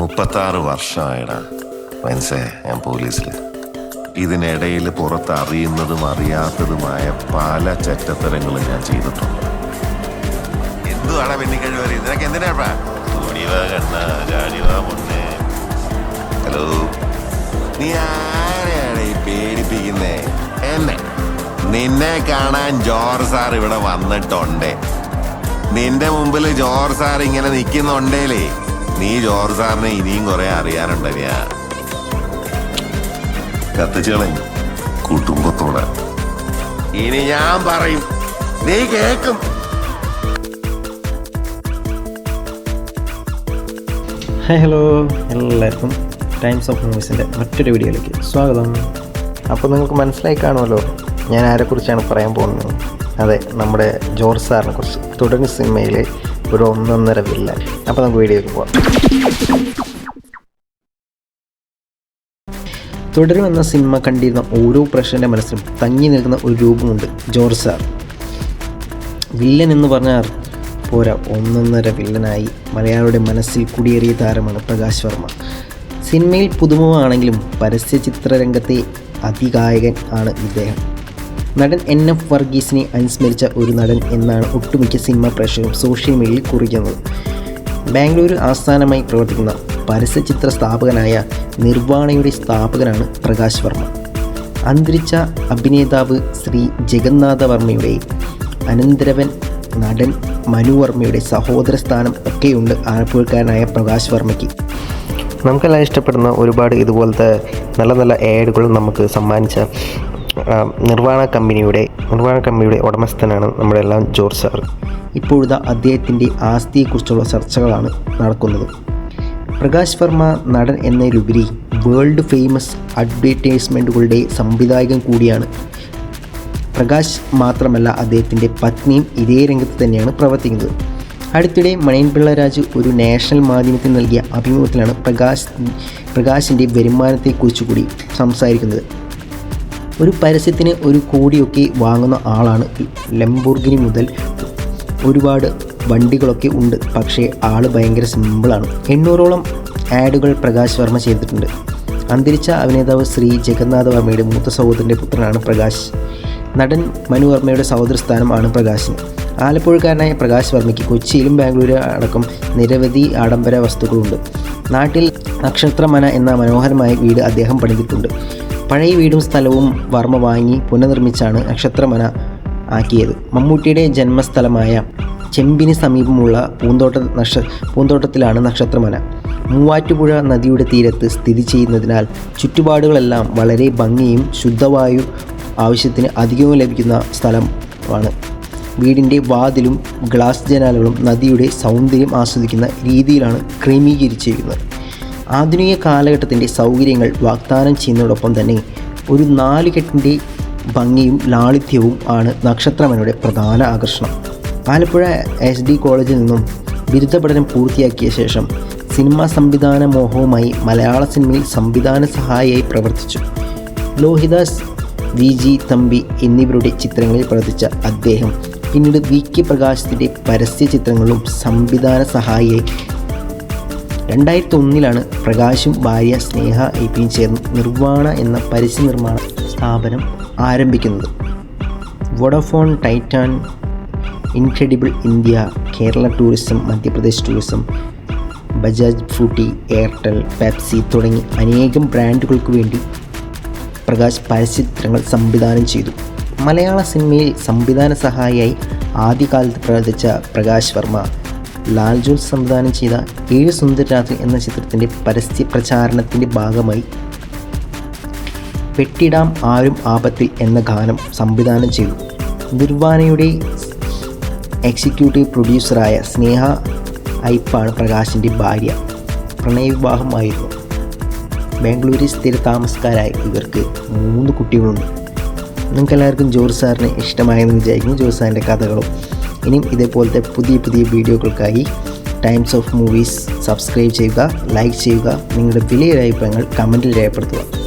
മുപ്പത്താറ് വർഷമായടാ. മനസ്സേ ഞാൻ പോലീസിൽ ഇതിനിടയിൽ പുറത്ത് അറിയുന്നതും അറിയാത്തതുമായ പല ചെറ്റത്തരങ്ങളും ഞാൻ ചെയ്തിട്ടുണ്ട്. എന്തുവാടാ പെണ്ണിക്കഴിവ് ഇതിനൊക്കെ എന്തിനാ ഓടിവാ കണ്ണ ചാടിവാ മുന്നേ ഹലോ. നീ ആരെയാണ് ഈ പേടിപ്പിക്കുന്നേ? എന്നെ. നിന്നെ കാണാൻ ജോർജ് സാർ ഇവിടെ വന്നിട്ടുണ്ട്. നിന്റെ മുമ്പിൽ ജോർജ് സാർ ഇങ്ങനെ നിൽക്കുന്നുണ്ടേലേ. നീ ജോർജ് സാറിനെ ഇനിയും കുറെ അറിയാനുണ്ട് ഞാൻ കത്തിച്ചു കളഞ്ഞു കുടുംബത്തോടെ. ഇനി ഞാൻ പറയും നീ കേക്കും. ഹായ് ഹലോ എല്ലാവർക്കും ടൈംസ് ഓഫ് മൂവീസിന്റെ മറ്റൊരു വീഡിയോയിലേക്ക് സ്വാഗതം. അപ്പോൾ നിങ്ങൾക്ക് മനസ്സിലായി കാണുമല്ലോ ഞാൻ ആരെക്കുറിച്ചാണ് പറയാൻ പോകുന്നത്? അതെ നമ്മുടെ ജോർജ് സാറിനെ കുറിച്ച്. തുടങ്ങി സിനിമയിലെ ഒരു ഒന്നൊന്നര വില്ല അപ്പോൾ നമുക്ക് വീഡിയോക്ക് പോവാം. തുടരും എന്ന സിനിമ കണ്ടിരുന്ന ഓരോ പ്രശ്നന്റെ മനസ്സിലും തങ്ങി നിൽക്കുന്ന ഒരു രൂപമുണ്ട് ജോർജ് സാർ. വില്ലൻ എന്ന് പറഞ്ഞാൽ പോരാ ഒന്നൊന്നര വില്ലനായി മലയാളിയുടെ മനസ്സിൽ കുടിയേറിയ താരമാണ് പ്രകാശ് വർമ്മ. സിനിമയിൽ പുതുമുഖമാണെങ്കിലും പരസ്യ ചിത്രരംഗത്തെ അതികായകൻ ആണ് ഇദ്ദേഹം. നടൻ എൻ എഫ് വർഗീസിനെ അനുസ്മരിച്ച ഒരു നടൻ എന്നാണ് ഒട്ടുമിക്ക സിനിമ പ്രേക്ഷകരും സോഷ്യൽ മീഡിയയിൽ കുറിക്കുന്നത്. ബാംഗ്ലൂരിൽ ആസ്ഥാനമായി പ്രവർത്തിക്കുന്ന പരസ്യചിത്ര സ്ഥാപകനായ നിർവാണയുടെ സ്ഥാപകനാണ് പ്രകാശ് വർമ്മ. അന്തരിച്ച അഭിനേതാവ് ശ്രീ ജഗന്നാഥ വർമ്മയുടെ അനന്തരവൻ നടൻ മനു വർമ്മയുടെ സഹോദര സ്ഥാനം ഒക്കെയുണ്ട് ആലപ്പുഴക്കാരനായ പ്രകാശ് വർമ്മയ്ക്ക്. നമുക്കെല്ലാം ഇഷ്ടപ്പെടുന്ന ഒരുപാട് ഇതുപോലത്തെ നല്ല നല്ല ഏഡുകളും നമുക്ക് സമ്മാനിച്ച നിർവാണ കമ്പനിയുടെ നിർവാണ കമ്പനിയുടെ ഉടമസ്ഥനാണ് നമ്മുടെ എല്ലാം ജോർജ് സാർ. ഇപ്പോഴത്തെ അദ്ദേഹത്തിന്റെ ആസ്തിയെക്കുറിച്ചുള്ള ചർച്ചകളാണ് നടക്കുന്നത്. പ്രകാശ് വർമ്മ നടൻ എന്നതിലുപരി വേൾഡ് ഫേമസ് അഡ്വർടൈസ്മെന്റുകളുടെ സംവിധായകൻ കൂടിയാണ്. പ്രകാശ് മാത്രമല്ല അദ്ദേഹത്തിന്റെ പത്നിയും ഇതേ രംഗത്ത് തന്നെയാണ് പ്രവർത്തിക്കുന്നത്. അടുത്തിടെ മണിയൻപിള്ള രാജ് ഒരു നാഷണൽ മാധ്യമത്തിന് നൽകിയ അഭിമുഖത്തിലാണ് പ്രകാശ് പ്രകാശിന്റെ വരുമാനത്തെക്കുറിച്ച് കൂടി സംസാരിക്കുന്നത്. ഒരു പരസ്യത്തിന് ഒരു കോടിയൊക്കെ വാങ്ങുന്ന ആളാണ് ലംബോർഗിനി മുതൽ ഒരുപാട് വണ്ടികളൊക്കെ ഉണ്ട്. പക്ഷേ ആൾ ഭയങ്കര സിമ്പിളാണ്. എണ്ണൂറോളം ആഡുകൾ പ്രകാശ് വർമ്മ ചെയ്തിട്ടുണ്ട്. അന്തരിച്ച അഭിനേതാവ് ശ്രീ ജഗന്നാഥ വർമ്മയുടെ മൂത്ത സഹോദരന്റെ പുത്രനാണ് പ്രകാശ്. നടൻ മനു വർമ്മയുടെ സഹോദര സ്ഥാനമാണ് പ്രകാശിന്. ആലപ്പുഴക്കാരനായ പ്രകാശ് വർമ്മയ്ക്ക് കൊച്ചിയിലും ബാംഗ്ലൂരിലും അടക്കം നിരവധി ആഡംബര വസ്തുക്കളുണ്ട്. നാട്ടിൽ നക്ഷത്രമന എന്ന മനോഹരമായ വീട് അദ്ദേഹം പണിതിട്ടുണ്ട്. പഴയ വീടും സ്ഥലവും വർമ്മ വാങ്ങി പുനർനിർമ്മിച്ചാണ് നക്ഷത്രമന ആക്കിയത്. മമ്മൂട്ടിയുടെ ജന്മസ്ഥലമായ ചെമ്പിന് സമീപമുള്ള പൂന്തോട്ട നക്ഷ പൂന്തോട്ടത്തിലാണ് നക്ഷത്രമന. മൂവാറ്റുപുഴ നദിയുടെ തീരത്ത് സ്ഥിതി ചെയ്യുന്നതിനാൽ ചുറ്റുപാടുകളെല്ലാം വളരെ ഭംഗിയും ശുദ്ധവായു ആവശ്യത്തിന് അധികവും ലഭിക്കുന്ന സ്ഥലമാണ് വീടിന്റെ വാതിലും ഗ്ലാസ് ജനാലുകളും നദിയുടെ സൗന്ദര്യം ആസ്വദിക്കുന്ന രീതിയിലാണ് ക്രമീകരിച്ചിരിക്കുന്നത്. ആധുനിക കാലഘട്ടത്തിന്റെ സൗകര്യങ്ങൾ വാഗ്ദാനം ചെയ്യുന്നതോടൊപ്പം തന്നെ ഒരു നാലുകെട്ടിന്റെ ഭംഗിയും ലാളിത്യവും ആണ് നക്ഷത്രമനയുടെ പ്രധാന ആകർഷണം. ആലപ്പുഴ എസ് ഡി കോളേജിൽ നിന്നും ബിരുദ പഠനം പൂർത്തിയാക്കിയ ശേഷം സിനിമാ സംവിധാന മോഹവുമായി മലയാള സിനിമയിൽ സംവിധാന സഹായിയായി പ്രവർത്തിച്ചു. ലോഹിദാസ് വി ജി തമ്പി എന്നിവരുടെ ചിത്രങ്ങളിൽ പ്രവർത്തിച്ച അദ്ദേഹം പിന്നീട് വി കെ പ്രകാശത്തിന്റെ പരസ്യ ചിത്രങ്ങളിലും സംവിധാന സഹായിയായി രണ്ടായിരത്തി ഒന്നിലാണ് പ്രകാശും ഭാര്യ സ്നേഹ ഐ പിയും ചേർന്ന് നിർവാണ എന്ന പരസ്യ നിർമ്മാണ സ്ഥാപനം ആരംഭിക്കുന്നത്. Vodafone Titan Incredible India Kerala tourism Madhya Pradesh tourism Bajaj Frooti Airtel Pepsi തുടങ്ങി അനേകം ബ്രാൻഡുകൾക്ക് വേണ്ടി പ്രകാശ് പരസ്യചിത്രങ്ങൾ സംവിധാനം ചെയ്തു. മലയാള സിനിമയിൽ സംവിധാന സഹായിയായി ആദ്യകാലത്ത് പ്രവർത്തിച്ച പ്രകാശ് വർമ്മ ലാൽ ജോസ് സംവിധാനം ചെയ്ത ഏഴ് സുന്ദരരാത്രി എന്ന ചിത്രത്തിന്റെ പരസ്യ പ്രചാരണത്തിന്റെ ഭാഗമായി പെട്ടിടാം ആരും ആപത്തിൽ എന്ന ഗാനം സംവിധാനം ചെയ്തു. നിർവാനയുടെ എക്സിക്യൂട്ടീവ് പ്രൊഡ്യൂസറായ സ്നേഹ ഐപ്പാണ് പ്രകാശിന്റെ ഭാര്യ. പ്രണയവിവാഹമായിരുന്നു. ബാംഗ്ലൂരിൽ സ്ഥിര താമസക്കാരായ ഇവർക്ക് മൂന്ന് കുട്ടികളുണ്ട്. നിങ്ങൾക്ക് എല്ലാവർക്കും ജോർജ് സാറിനെ ഇഷ്ടമായെന്ന് വിചാരിക്കുന്നു. ജോർജ് സാറിന്റെ കഥകളും ഇനിയും ഇതേപോലത്തെ പുതിയ പുതിയ വീഡിയോകൾക്കായി ടൈംസ് ഓഫ് മൂവീസ് സബ്സ്ക്രൈബ് ചെയ്യുക ലൈക്ക് ചെയ്യുക നിങ്ങളുടെ വിലയേറിയ കമന്റിൽ രേഖപ്പെടുത്തുക.